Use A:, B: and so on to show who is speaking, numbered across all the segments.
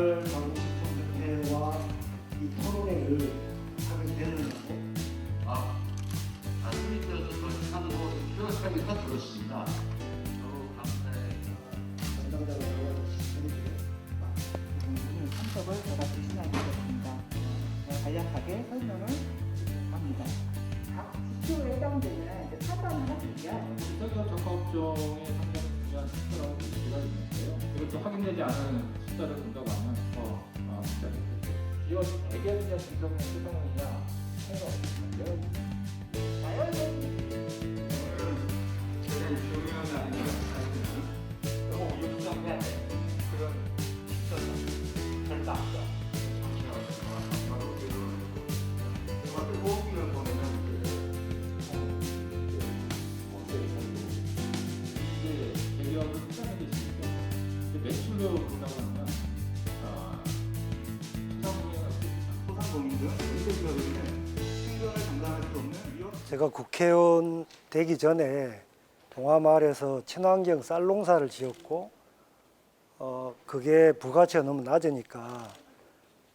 A: 이쌀 방식선대회와 이 토론회를 하게
B: 아. 너무 감사해요.
A: 담당자가 나와주시면
C: 오늘 참석을 제가 대신하게 되었습니다. 네, 간략하게 설명을 합니다. 각 지표에 해당되는 사단을 하시면
D: 일단 적합종의 상당히 중요한 수가 있는데요. 이것도 확인되지 않은 숫자를 본다고 하면 더 어, 복잡해지죠. 기업 대개냐 지정의 수성이냐 상관없는데요.
E: 제일
D: 본다고 하면
A: 제가 국회의원 되기 전에 동화마을에서 친환경 쌀농사를 지었고 어 그게 부가치가 너무 낮으니까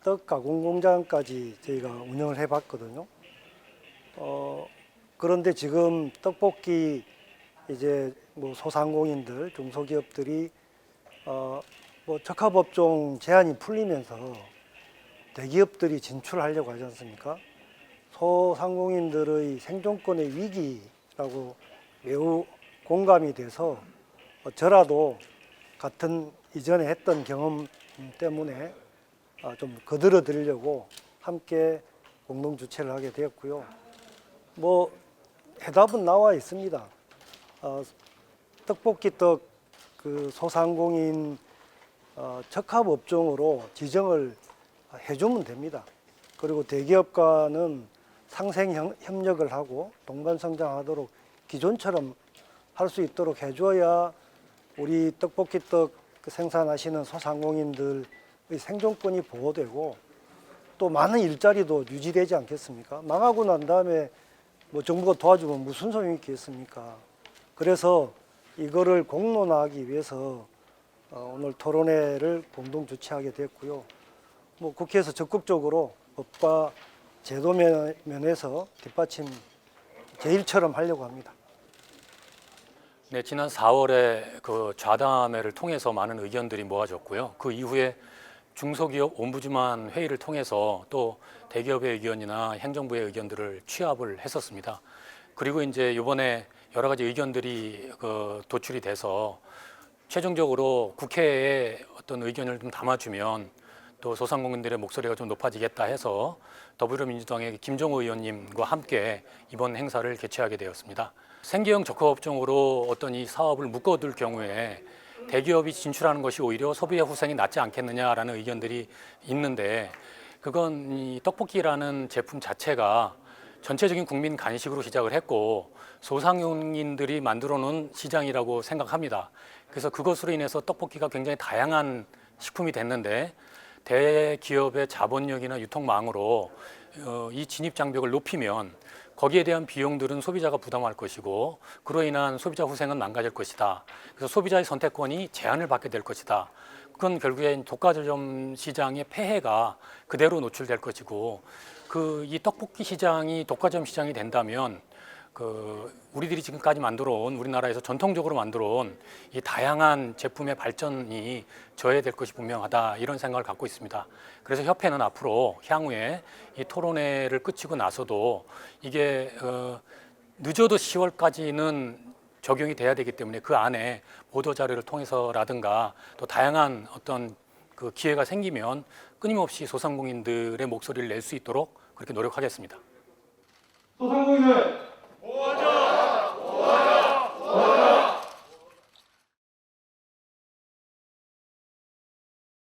A: 떡 가공 공장까지 저희가 운영을 해봤거든요. 어 그런데 지금 떡볶이 이제 뭐 소상공인들 중소기업들이 어 뭐 적합업종 제한이 풀리면서 대기업들이 진출하려고 하지 않습니까? 소상공인들의 생존권의 위기라고 매우 공감이 돼서 어, 저라도 같은 이전에 했던 경험 때문에 아, 좀 거들어 드리려고 함께 공동 주최를 하게 되었고요. 뭐 해답은 나와 있습니다. 어, 떡볶이 떡 그 소상공인 어, 적합 업종으로 지정을 해주면 됩니다. 그리고 대기업과는 상생 협- 협력을 하고 동반 성장하도록 기존처럼 할 수 있도록 해줘야 우리 떡볶이 떡그 생산하시는 소상공인들의 생존권이 보호되고 또 많은 일자리도 유지되지 않겠습니까? 망하고 난 다음에 뭐 정부가 도와주면 무슨 소용이 있겠습니까? 그래서 이거를 공론화하기 위해서 어, 오늘 토론회를 공동 주최하게 됐고요. 뭐 국회에서 적극적으로 법과 제도 면- 면에서 뒷받침 제일처럼 하려고 합니다.
F: 네, 지난 4월에 그 좌담회를 통해서 많은 의견들이 모아졌고요. 그 이후에 중소기업 옴부즈만 회의를 통해서 또 대기업의 의견이나 행정부의 의견들을 취합을 했었습니다. 그리고 이제 이번에 여러 가지 의견들이 그 도출이 돼서 최종적으로 국회에 어떤 의견을 좀 담아주면 또 소상공인들의 목소리가 좀 높아지겠다 해서 더불어민주당의 김종호 의원님과 함께 이번 행사를 개최하게 되었습니다. 생계형 적합업종으로 어떤 이 사업을 묶어둘 경우에 대기업이 진출하는 것이 오히려 소비의 후생이 낫지 않겠느냐라는 의견들이 있는데 그건 이 떡볶이라는 제품 자체가 전체적인 국민 간식으로 시작을 했고 소상공인들이 만들어 놓은 시장이라고 생각합니다. 그래서 그것으로 인해서 떡볶이가 굉장히 다양한 식품이 됐는데 대기업의 자본력이나 유통망으로 어, 이 진입 장벽을 높이면 거기에 대한 비용들은 소비자가 부담할 것이고 그로 인한 소비자 후생은 망가질 것이다. 그래서 소비자의 선택권이 제한을 받게 될 것이다. 그건 결국엔 독과점 시장의 폐해가 그대로 노출될 것이고 그 이 떡볶이 시장이 독과점 시장이 된다면 그 우리들이 지금까지 만들어 온 우리나라에서 전통적으로 만들어 온 이 다양한 제품의 발전이 저해될 것이 분명하다 이런 생각을 갖고 있습니다. 그래서 협회는 앞으로 향후에 이 토론회를 끝이고 나서도 이게 어, 늦어도 10월까지는 적용이 돼야 되기 때문에 그 안에 보도 자료를 통해서라든가 또 다양한 어떤 그 기회가 생기면 끊임없이 소상공인들의 목소리를 낼 수 있도록 그렇게 노력하겠습니다.